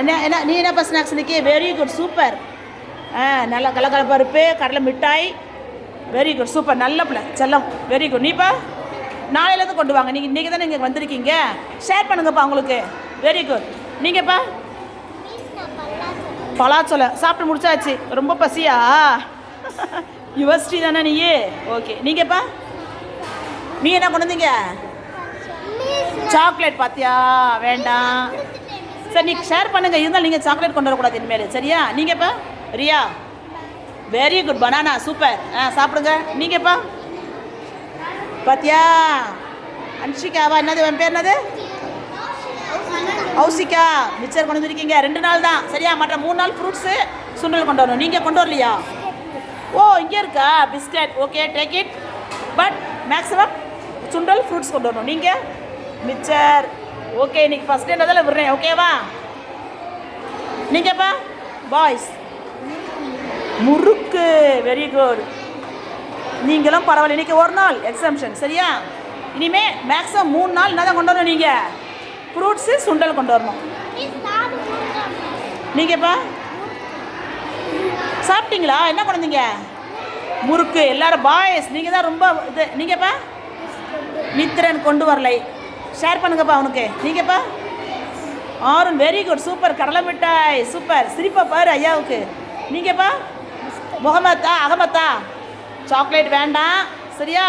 என்ன என்ன நீ என்னப்பா ஸ்நாக்ஸ் இன்னைக்கு? வெரி குட் சூப்பர் ஆ நல்ல கலக்கல பருப்பு கடலை மிட்டாய். வெரி குட் சூப்பர் நல்ல பிள்ளை. செல்லம். வெரி குட் நீப்பா? நாளையிலேருந்து கொண்டு வாங்க. நீங்கள் இன்றைக்கி தானே இங்கே வந்திருக்கீங்க? ஷேர் பண்ணுங்கப்பா உங்களுக்கு. வெரி குட் நீங்கப்பா? பலாச்சொலை. சாப்பிட்டு முடிச்சாச்சு. ரொம்ப பசியா? யுவர்சிட்டி தானே நீ ஓகே நீங்கப்பா? நீ என்ன கொண்டு வந்தீங்க? சாக்லேட் பார்த்தியா வேண்டாம். சரி நீங்கள் ஷேர் பண்ணுங்கள் இருந்தால் நீங்கள் சாக்லேட் கொண்டு வரக்கூடாது இனிமேல். சரியா? நீங்கப்பா Riya. Very good banana super ஆ சாப்பிடுங்க. நீங்கப்பா. பாத்தியா? அன்ஷிகாவா என்னது? உன் பேர் என்னது? ஹவுசிக்கா மிச்சர் கொண்டு வந்துருக்கீங்க. ரெண்டு நாள் தான். சரியா? மற்ற மூணு நாள் ஃப்ரூட்ஸு சுண்டல் கொண்டு வரணும். நீங்கள் கொண்டு வரலையா? ஓ இங்கே இருக்கா? Biscuit okay take it but maximum sundal fruits கொண்டு வரணும். நீங்கள் மிச்சர். ஓகே இன்னைக்கு ஃபஸ்ட் டே அதில் விடுறேன் ஓகேவா நீங்கப்பா பாய்ஸ் முறுக்கு. வெரி குட் நீங்களும் பரவாயில்ல இன்றைக்கி ஒரு நாள் எக்ஸாம்ஷன் சரியா? இனிமேல் மேக்ஸிமம் மூணு நாள் என்ன தான் கொண்டு வரணும் நீங்கள் ஃப்ரூட்ஸு சுண்டல் கொண்டு வரணும். நீங்கப்பா சாப்பிட்டீங்களா? என்ன கொண்டு முறுக்கு. எல்லாரும் பாய்ஸ் நீங்கள் தான் ரொம்ப இது. நீங்கப்பா மித்திரன் கொண்டு வரலை. ஷேர் பண்ணுங்கப்பா அவனுக்கு. நீங்கப்பா. ஆறும் வெரி குட் சூப்பர் கடலை மிட்டாய். சூப்பர் சிரிப்பா பாரு ஐயாவுக்கு. நீங்கப்பா. முகமத்தா அகமத்தா சாக்லேட் வேண்டாம். சரியா?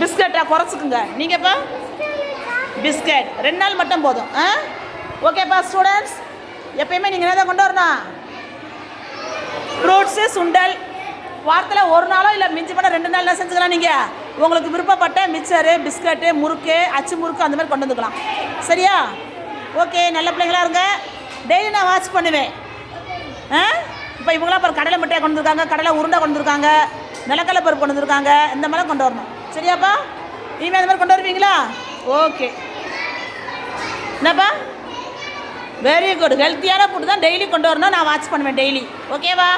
பிஸ்கட்டா குறைச்சிக்குங்க. நீங்கப்பா. பிஸ்கட் ரெண்டு நாள் மட்டும் போதும். ஆ? ஓகேப்பா ஸ்டூடெண்ட்ஸ் எப்பயுமே நீங்கள் என்ன தான் கொண்டு வரணும்? ஃப்ரூட்ஸு சுண்டல். வாரத்தில் ஒரு நாளோ இல்லை மிஞ்சி பண்ண ரெண்டு நாள் செஞ்சுக்கலாம் நீங்கள் உங்களுக்கு விருப்பப்பட்ட மிக்சரு பிஸ்கட்டு முறுக்கு அச்சு முறுக்கு அந்த மாதிரி கொண்டு வந்துக்கலாம். சரியா? ஓகே நல்ல பிள்ளைங்களா இருங்க. டெய்லி நான் வாட்ச் பண்ணுவேன். ஆ? இப்போ இவங்களாம் இப்போ கடலை மிட்டாய் கொண்டு வந்துருக்காங்க கடலை உருண்டை கொண்டு வந்துருக்காங்க நிலக்கடலை பருப்பு கொண்டு வந்துருக்காங்க இந்த மாதிரிலாம் கொண்டு வரணும். சரியாப்பா? இனிமேல் இந்த மாதிரி கொண்டு வருவீங்களா? ஓகே என்னப்பா? வெரி குட் ஹெல்த்தியான ஃபுட் தான் டெய்லி கொண்டு வரணும். நான் வாட்ச் பண்ணுவேன் டெய்லி ஓகேவா